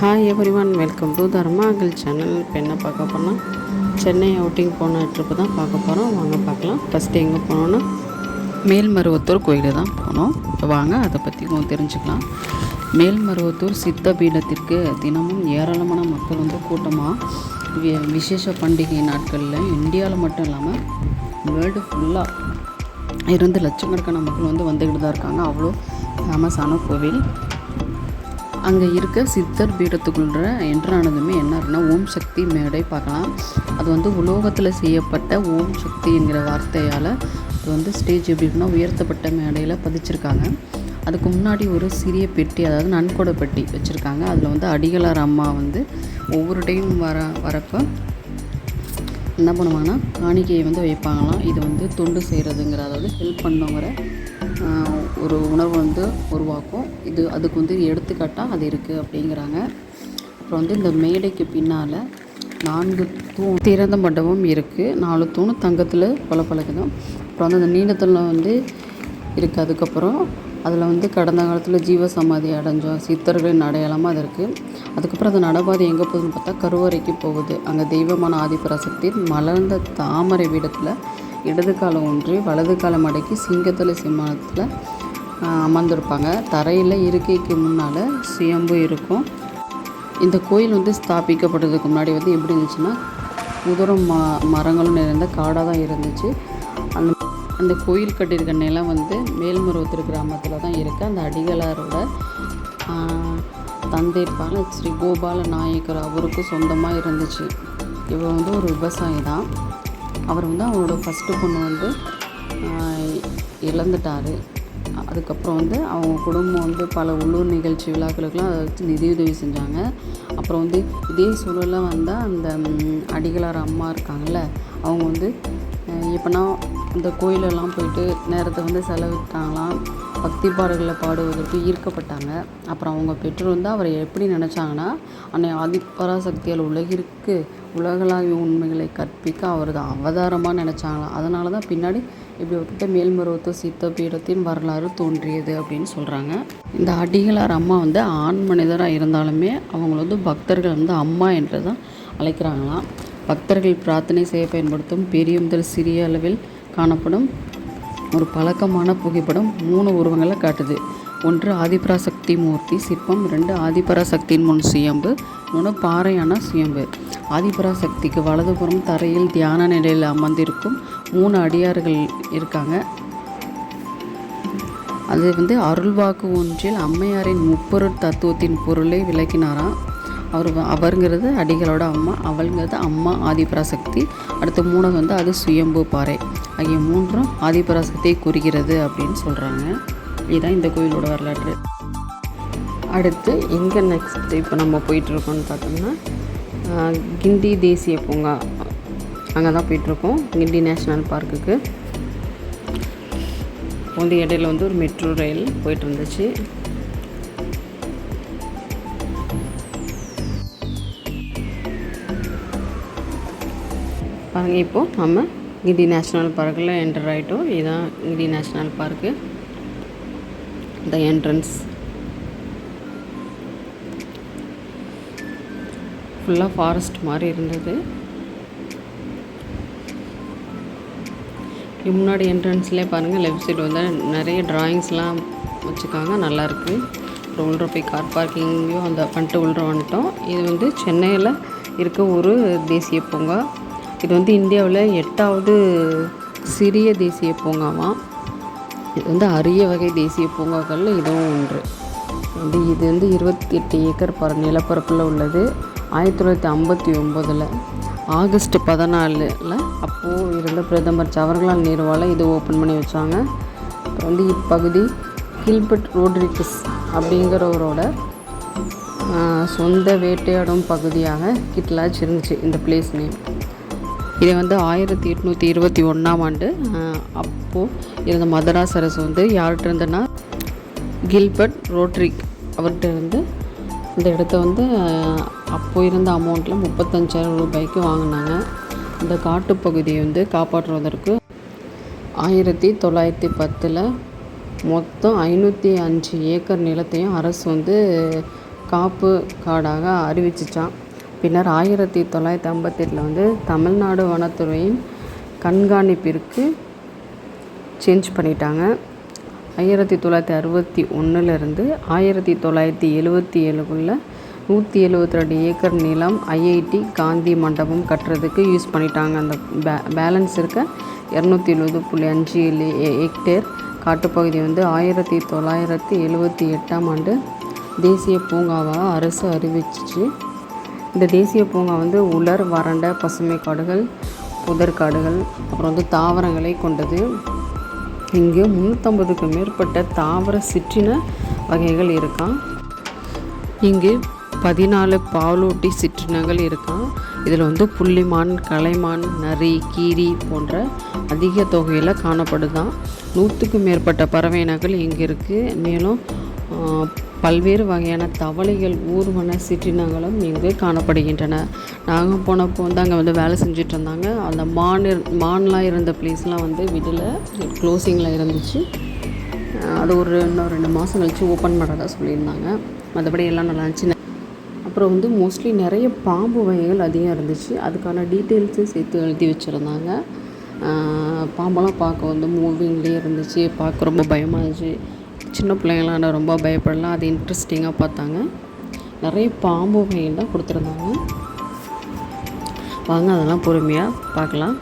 Hi every one welcome to தர்மாகல் channel இப்போ என்ன பார்க்க போனால் சென்னை அவுட்டிங் போன ட்ரிப்பு தான் பார்க்க போகிறோம் வாங்க பார்க்கலாம். ஃபஸ்ட்டு எங்கே போனோன்னா மேல்மருவத்தூர் கோயிலு தான் போனோம். இப்போ வாங்க அதை பற்றி கொஞ்சம் தெரிஞ்சுக்கலாம். மேல்மருவத்தூர் சித்த பீடத்திற்கு தினமும் ஏராளமான மக்கள் வந்து கூட்டமாக வி- விசேஷ பண்டிகை நாட்களில் இந்தியாவில் மட்டும் இல்லாமல் வேர்ல்டு ஃபுல்லாக இருந்து லட்சக்கணக்கான மக்கள் வந்து வந்துக்கிட்டு தான் இருக்காங்க. அவ்வளோ ஃபேமஸான கோவில். அங்கே இருக்க சித்தர் பீடத்துக்குள்ள என்ட்ரானதுமே என்ன இருக்குன்னா ஓம் சக்தி மேடை பார்க்கலாம். அது வந்து உலோகத்தில் செய்யப்பட்ட ஓம் சக்தி என்கிற வார்த்தையால் அது வந்து ஸ்டேஜ் எப்படி இருக்குன்னா உயர்த்தப்பட்ட மேடையில் பதிச்சிருக்காங்க. அதுக்கு முன்னாடி ஒரு சிறிய பெட்டி அதாவது நன்கொடை பெட்டி வச்சுருக்காங்க. அதில் வந்து அடிகளார் அம்மா வந்து ஒவ்வொரு டைம் வர வரப்போ என்ன பண்ணுவாங்கன்னா காணிக்கையை வந்து வைப்பாங்களாம். இது வந்து தொண்டு செய்கிறதுங்கிற அதாவது ஹெல்ப் பண்ணுங்கிற ஒரு உணர்வு வந்து உருவாக்கும். இது அதுக்கு வந்து எடுத்துக்காட்டாக அது இருக்குது அப்படிங்கிறாங்க. அப்புறம் வந்து இந்த மேடைக்கு பின்னால் நான்கு தூண் திறந்த மண்டபம் இருக்குது நாலு தூண் தங்கத்தில் பல பழக்கணும் அப்புறம் வந்து அந்த நீளத்தில் வந்து இருக்குது அதுக்கப்புறம் அதில் வந்து கடந்த காலத்தில் ஜீவசமாதி அடைஞ்சோம். சித்தர்களின் அடையாளமாக அது இருக்குது அதுக்கப்புறம் அந்த நடபாதை எங்கே போகுதுன்னு பார்த்தா கருவறைக்கு போகுது. அங்கே தெய்வமான ஆதிபராசக்தி மலர்ந்த தாமரை வீடத்தில் இடது காலம் ஒன்றி வலது காலம் அடக்கி சிங்கத்தலை சிம்மானத்தில் அமர்ந்திருப்பாங்க. தரையில் இருக்கைக்கு முன்னால் சுயம்பு இருக்கும். இந்த கோயில் வந்து ஸ்தாபிக்கப்படுறதுக்கு முன்னாடி வந்து எப்படி இருந்துச்சுன்னா உதரம் ம மரங்களும் நிறைந்த காடாக தான் இருந்துச்சு. அந்த அந்த கோயில் கட்டியிருக்க நிலம் வந்து மேல்மருவத்தூர் கிராமத்தில் தான் இருக்குது அந்த அடிகளாரோட தந்தை பால ஸ்ரீ கோபால நாயக்கர் அவருக்கு சொந்தமாக இருந்துச்சு. இவர் வந்து ஒரு விவசாயி தான். அவர் வந்து அவரோட ஃபஸ்ட்டு பொண்ணு வந்து இழந்துட்டார். அதுக்கப்புறம் வந்து அவங்க குடும்பம் வந்து பல உள்ளூர் நிகழ்ச்சி விழாக்களுக்கெல்லாம் அதை வச்சு நிதியுதவி செஞ்சாங்க. அப்புறம் வந்து இதே சூழலில் வந்தால் அந்த அடிகளார் அம்மா இருக்காங்கல்ல அவங்க வந்து எப்போனா இந்த கோயிலெல்லாம் போயிட்டு நேரத்தை வந்து செலவிட்டாங்களாம். பக்தி பாடல்களை பாடுவதற்கு ஈர்க்கப்பட்டாங்க. அப்புறம் அவங்க பெற்றோர் வந்து அவரை எப்படி நினச்சாங்கன்னா அன்னை ஆதிபராசக்தியால் உலகிற்கு உலகளாவிய உண்மைகளை கற்பிக்க அவரது அவதாரமாக நினச்சாங்களாம் அதனால தான் பின்னாடி இப்படிப்பட்ட மேல்மருவத்தூர் சித்த பீடத்தின் வரலாறு தோன்றியது அப்படின்னு சொல்கிறாங்க இந்த அடிகளார் அம்மா வந்து ஆண் மனிதராக இருந்தாலுமே அவங்கள வந்து பக்தர்கள் வந்து அம்மா என்று தான் அழைக்கிறாங்களாம். பக்தர்கள் பிரார்த்தனை செய்ய பயன்படுத்தும் பெரிய முதல் சிறிய அளவில் காணப்படும் ஒரு பழக்கமான புகைப்படம் மூணு உருவங்களை காட்டுது. ஒன்று ஆதிபராசக்தி மூர்த்தி சிற்பம். ரெண்டு ஆதிபராசக்தியின் முன் சுயம்பு. மூணு பாறையான சுயம்பு. ஆதிபராசக்திக்கு வலதுபுறம் தரையில் தியான நிலையில் அமர்ந்திருக்கும் மூணு அடியார்கள் இருக்காங்க. அது வந்து அருள்வாக்கு ஒன்றில் அம்மையாரின் முப்பொருள் தத்துவத்தின் பொருளை விளக்கினாராம் அவர் அவருங்கிறது அடிகளோட அம்மா அவள்ங்கிறது அம்மா ஆதிபராசக்தி. அடுத்து மூணு வந்து அது சுயம்பு பாறை. ஆகிய மூன்றும் ஆதிபராசக்தியை குறிக்கிறது அப்படின்னு சொல்கிறாங்க இதுதான் இந்த கோயிலோட வரலாற்று அடுத்து எங்கே நெக்ஸ்ட் இப்போ நம்ம போயிட்டுருக்கோம்னு பார்த்தோம்னா கிண்டி தேசிய பூங்கா அங்கே தான் போயிட்டுருக்கோம். கிண்டி நேஷ்னல் பார்க்குக்கு. வந்து இடையில வந்து ஒரு மெட்ரோ ரயில் போயிட்டு இருந்துச்சு பாருங்க இப்போ நம்ம கிண்டி நேஷ்னல் பார்க்கில் என்டர் ஆகிட்டோம் இதுதான் Guindy national park. The entrance ஃபுல்லாக ஃபாரஸ்ட் மாதிரி இருந்தது. முன்னாடி என்ட்ரன்ஸ்லேயே பாருங்கள் லெஃப்ட் சைடு வந்து நிறைய ட்ராயிங்ஸ்லாம் வச்சுருக்காங்க. நல்லாயிருக்கு. அப்புறம் உள்ள போய் கார் பார்க்கிங்கையும் அந்த பண்ணிட்டு உள்ள வந்துட்டோம். இது வந்து சென்னையில் இருக்க ஒரு தேசிய பூங்கா. இது வந்து இந்தியாவில் எட்டாவது சிறிய தேசிய பூங்காவாம் இது வந்து அரிய வகை தேசிய பூங்காக்களில் இதுவும் ஒன்று. வந்து இது வந்து இருபத்தி எட்டு ஏக்கர் பர நிலப்பரப்பில் உள்ளது. ஆயிரத்தி தொள்ளாயிரத்தி ஐம்பத்தி ஒம்போதில் ஆகஸ்ட் பதினாலில் அப்போது இருந்த பிரதமர் ஜவஹர்லால் நேருவால் இது ஓப்பன் பண்ணி வச்சாங்க. அப்புறம் வந்து இப்பகுதி கில்பர்ட் ரோட்ரிகஸ் அப்படிங்கிறவரோட சொந்த வேட்டையாடும் பகுதியாக கிட்லாஜ் இருந்துச்சு இந்த பிளேஸ் நேம் இதை வந்து ஆயிரத்தி எட்நூற்றி இருபத்தி ஒன்றாம் ஆண்டு அப்போது இருந்த மதராஸ் அரசு வந்து யார்கிட்ட இருந்துன்னா கில்பர்ட் ரோட்ரிக் அவர்கிட்ட இருந்து இந்த இடத்த வந்து அப்போ இருந்த அமௌண்ட்டில் முப்பத்தஞ்சாயிரம் ரூபாய்க்கு வாங்கினாங்க. இந்த காட்டுப்பகுதியை வந்து காப்பாற்றுவதற்கு ஆயிரத்தி தொள்ளாயிரத்தி பத்தில் மொத்தம் ஐநூற்றி அஞ்சு ஏக்கர் நிலத்தையும் அரசு வந்து காப்பு காடாக அறிவிச்சிச்சான் பின்னர் ஆயிரத்தி தொள்ளாயிரத்தி ஐம்பத்தெட்டில் வந்து தமிழ்நாடு வனத்துறையின் கண்காணிப்பிற்கு சேஞ்ச் பண்ணிட்டாங்க. ஆயிரத்தி தொள்ளாயிரத்தி அறுபத்தி ஒன்றுலேருந்து ஆயிரத்தி தொள்ளாயிரத்தி எழுபத்தி ஏழுக்குள்ளே நூற்றி எழுபத்தி ரெண்டு ஏக்கர் நிலம் ஐஐடி காந்தி மண்டபம் கட்டுறதுக்கு யூஸ் பண்ணிட்டாங்க அந்த பே பேலன்ஸ் இருக்க இரநூத்தி எழுபது புள்ளி அஞ்சு ஏழு ஹெக்டேர் காட்டுப்பகுதி வந்து ஆயிரத்தி தொள்ளாயிரத்தி எழுபத்தி எட்டாம் ஆண்டு தேசிய பூங்காவாக அரசு அறிவிச்சிச்சு இந்த தேசிய பூங்கா வந்து உலர் வறண்ட பசுமை காடுகள் புதர் காடுகள் அப்புறம் வந்து தாவரங்களை கொண்டது இங்கு முந்நூற்றம்பதுக்கும் மேற்பட்ட தாவர சிற்றின வகைகள் இருக்கான் இங்கு பதினாலு பாலூட்டி சிற்றினங்கள் இருக்கான் இதில் வந்து புள்ளிமான் கலைமான் நரி கீரி போன்ற அதிக தொகையில் காணப்படுதான். நூற்றுக்கும் மேற்பட்ட பறவை இனங்கள் இங்கே இருக்குது மேலும் பல்வேறு வகையான தவளைகள் ஊர்வன சிற்றினங்களும் இங்கு காணப்படுகின்றன. நாங்கள் போனப்போ வந்து அங்கே வந்து வேலை செஞ்சுட்டு இருந்தாங்க. அந்த மான் இரு- மான்லாம் இருந்த பிளேஸ்லாம் வந்து விடல. க்ளோசிங்கில் இருந்துச்சு. அது ஒரு இன்னும் ரெண்டு மாதம் கழித்து ஓப்பன் பண்ணுறதா சொல்லியிருந்தாங்க. மற்றபடி எல்லாம் நல்லா இருந்துச்சு. அப்புறம் வந்து மோஸ்ட்லி நிறைய பாம்பு வகைகள் அதிகம் இருந்துச்சு. அதுக்கான டீட்டெயில்ஸும் சேர்த்து எழுதி வச்சுருந்தாங்க. பாம்பெல்லாம் பார்க்க வந்து மூவிங்லேயே இருந்துச்சு. பார்க்க ரொம்ப பயமாக இருந்துச்சு. சின்ன பிள்ளைங்களாம் ரொம்ப பயப்படலாம். அது இன்ட்ரெஸ்டிங்காக பார்த்தாங்க. நிறைய பாம்பு வகைகள் தான் கொடுத்துருந்தாங்க. வாங்க அதெல்லாம் பொறுமையாக பார்க்கலாம்.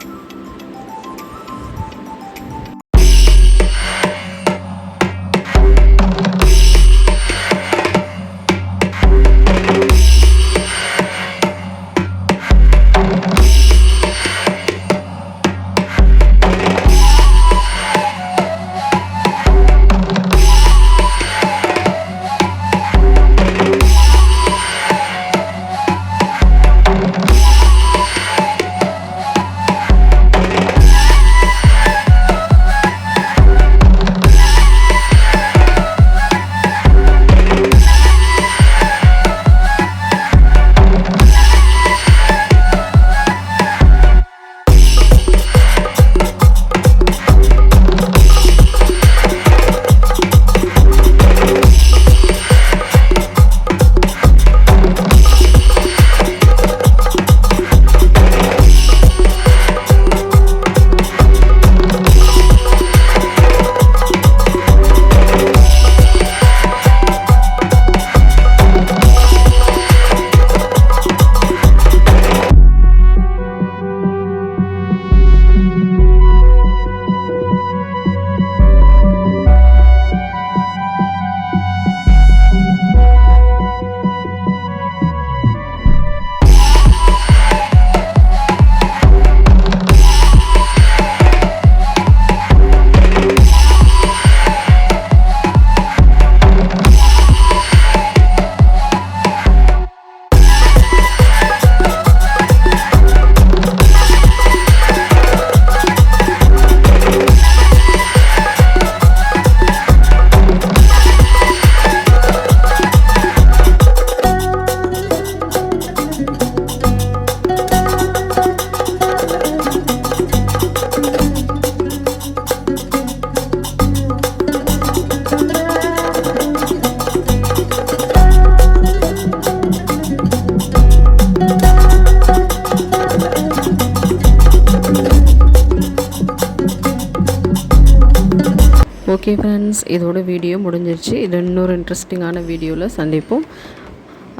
ஓகே ஃப்ரெண்ட்ஸ் இதோட வீடியோ முடிஞ்சிருச்சு. இது இன்னொரு இன்ட்ரெஸ்டிங்கான வீடியோவில் சந்திப்போம்.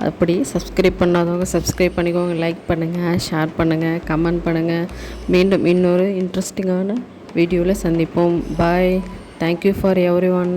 அப்படி சப்ஸ்கிரைப் பண்ணாதவங்க சப்ஸ்கிரைப் பண்ணிக்கோங்க லைக் பண்ணுங்கள் ஷேர் பண்ணுங்கள் கமெண்ட் பண்ணுங்கள் மீண்டும் இன்னொரு இன்ட்ரெஸ்டிங்கான வீடியோவில் சந்திப்போம். Bye thank you for every one